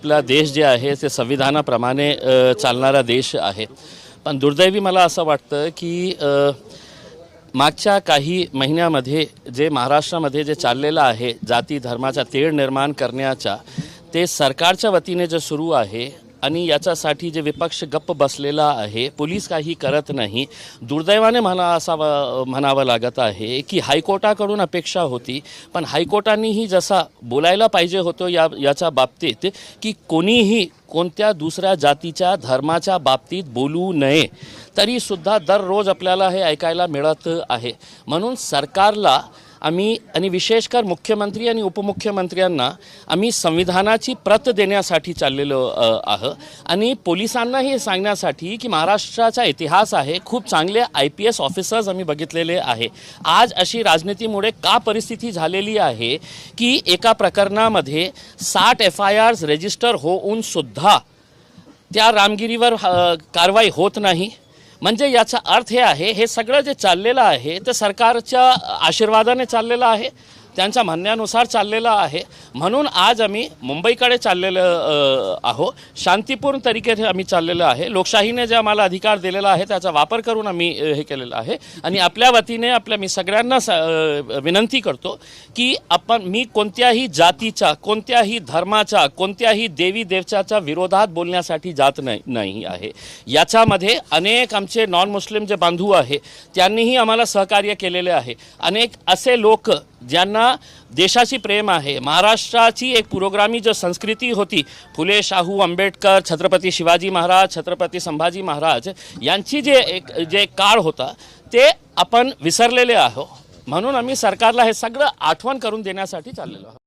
आपला देश जे आहे ते संविधानाप्रमाणे चालणारा देश आहे. पण दुर्दैवी मला असं वाटतं की मागच्या काही महिन्यामध्ये जे महाराष्ट्रामध्ये जे चाललेलं आहे जाती धर्माचा तेढ निर्माण करण्याचा ते सरकारच्या वतीने जे सुरू आहे आणि याच्यासाठी जे विपक्ष गप्प बसलेला आहे पोलीस काही करत नाही. दुर्दैवाने म्हणा असावं म्हणावं लागत आहे की हायकोर्टाकडून अपेक्षा होती पण हायकोर्टानेही जसा बोलायला पाहिजे होतो या याच्या बाबतीत की कोणीही कोणत्या दुसऱ्या जातीच्या धर्माच्या बाबतीत बोलू नये तरीसुद्धा दररोज आपल्याला हे ऐकायला मिळत आहे. म्हणून सरकारला आम्ही आणि विशेषकर मुख्यमंत्री आणि उपमुख्यमंत्र्यांना आम्ही संविधानाची प्रत देण्यासाठी चाललेलो आह आणि पोलिसांना हे सांगण्यासाठी की महाराष्ट्राचा इतिहास आहे खूप चांगले आय पी एस ऑफिसर्स आम्ही बघितलेले आहे. आज अशी राजनीतीमुळे का परिस्थिती झालेली आहे की एका प्रकरणामध्ये साठ एफ आय आर्स रजिस्टर होऊन सुद्धा त्या रामगिरीवर कारवाई होत नाही. म्हणजे याचा अर्थ हे आहे हे सगळं जे चाललेलं आहे ते सरकारच्या आशीर्वादाने चाललेलं आहे. त्यांच्या म्हणण्यानुसार चाललेलं आहे. म्हणून आज आम्ही मुंबईकडे चाललेलं आहो शांतीपूर्ण तरीके आम्ही चाललेलं आहे. लोकशाहीने जे आम्हाला अधिकार दिलेला आहे त्याचा वापर करून आम्ही हे केलेलं आहे. आणि आपल्या वतीने आपल्या मी सगळ्यांना स- विनंती करतो की आपण मी कोणत्याही जातीच्या कोणत्याही धर्माच्या कोणत्याही देवी देवच्याच्या विरोधात बोलण्यासाठी जात नाही नाही आहे. याच्यामध्ये अनेक आमचे नॉन मुस्लिम जे बांधव आहे त्यांनीही आम्हाला सहकार्य केलेले आहे. अनेक असे लोक ज्यांना देशाची प्रेम आहे. महाराष्ट्राची एक पुरोगामी जो संस्कृती होती फुले शाहू आंबेडकर छत्रपती शिवाजी महाराज छत्रपती संभाजी महाराज यांची जे एक जे काळ होता ते आपण विसरलेले आहोत म्हणून आम्ही सरकारला हे सगळं आठवण करून देण्यासाठी चाललेलो आहोत.